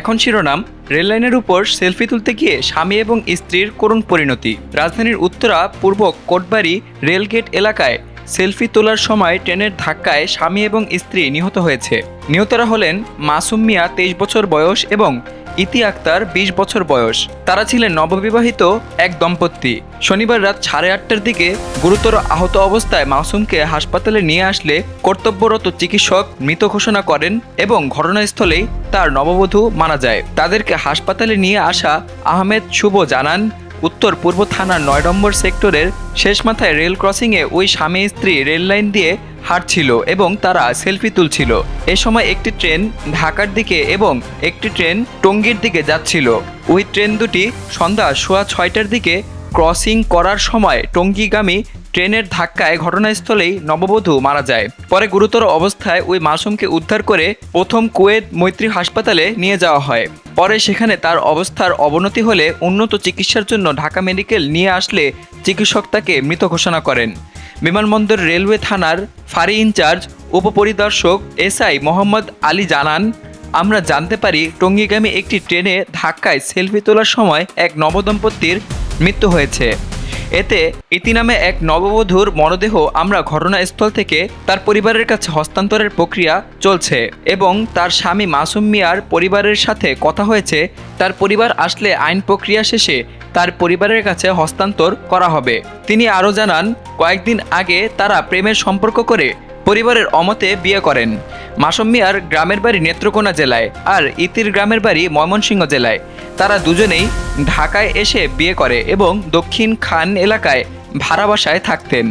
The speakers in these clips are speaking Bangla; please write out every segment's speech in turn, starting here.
এখন শিরোনাম, রেললাইনের উপর সেলফি তুলতে গিয়ে স্বামী এবং স্ত্রীর করুণ পরিণতি। রাজধানীর উত্তরা, পূর্ব কোটবাড়ি রেলগেট এলাকায় সেলফি তোলার সময় ট্রেনের ধাক্কায় স্বামী এবং স্ত্রী নিহত হয়েছে। নিহতরা হলেন মাসুম মিয়া তেইশ বছর বয়স এবং ইতি আক্তার বিশ বছর বয়স। তারা ছিলেন নববিবাহিত এক দম্পতি। শনিবার রাত সাড়ে আটটার দিকে গুরুতর আহত অবস্থায় মাসুমকে হাসপাতালে নিয়ে আসলে কর্তব্যরত চিকিৎসক মৃত ঘোষণা করেন এবং ঘটনাস্থলেই তার নববধূ মারা যায়। তাদেরকে হাসপাতালে নিয়ে আসা আহমেদ শুভ জানান উত্তর পূর্ব থানার নয় নম্বর সেক্টরের শেষ মাথায় রেল ক্রসিংয়ে ওই স্বামী স্ত্রী রেল লাইন দিয়ে হাঁটছিল এবং তারা সেলফি তুলছিল। এ সময় একটি ট্রেন ঢাকার দিকে এবং একটি ট্রেন টঙ্গীর দিকে যাচ্ছিল। ওই ট্রেন দুটি সন্ধ্যা সোয়া ছয়টার দিকে ক্রসিং করার সময় টঙ্গীগামী ট্রেনের ধাক্কায় ঘটনাস্থলেই নববধূ মারা যায়। পরে গুরুতর অবস্থায় ওই মাসুমকে উদ্ধার করে প্রথম কুয়েত মৈত্রী হাসপাতালে নিয়ে যাওয়া হয়। পরে সেখানে তার অবস্থার অবনতি হলে উন্নত চিকিৎসার জন্য ঢাকা মেডিকেল নিয়ে আসলে চিকিৎসক তাকে মৃত ঘোষণা করেন। বিমানবন্দর রেলওয়ে থানার ফারি ইনচার্জ, উপপরিদর্শক এসআই মোহাম্মদ আলী জানান, আমরা জানতে পারি টঙ্গীগামী একটি ট্রেনে ধাক্কায় সেলফি তোলার সময় এক নবদম্পতির মৃত্যু হয়েছে। এতে ইতি নামে এক নববধূর মরদেহ আমরা ঘটনাস্থল থেকে তার পরিবারের কাছে হস্তান্তরের প্রক্রিয়া চলছে এবং তার স্বামী মাসুম মিয়ার পরিবারের সাথে কথা হয়েছে, তার পরিবার আসলে আইন প্রক্রিয়া শেষে তার পরিবারের কাছে হস্তান্তর করা হবে। তিনি আরও জানান, কয়েকদিন আগে তারা প্রেমের সম্পর্ক করে পরিবারের অমতে বিয়ে করেন। মাসুম মিয়ার গ্রামের বাড়ি নেত্রকোনা জেলায় আর ইতির গ্রামের বাড়ি ময়মনসিংহ জেলায়। তারা দুজনেই ঢাকায় এসে বিয়ে করে এবং দক্ষিণ খান এলাকায় ভাড়া বাসায় থাকতেন।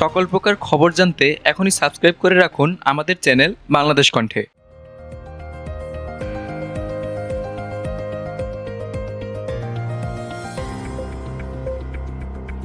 সকল প্রকার খবর জানতে এখনই সাবস্ক্রাইব করে রাখুন আমাদের চ্যানেল বাংলাদেশ কণ্ঠে।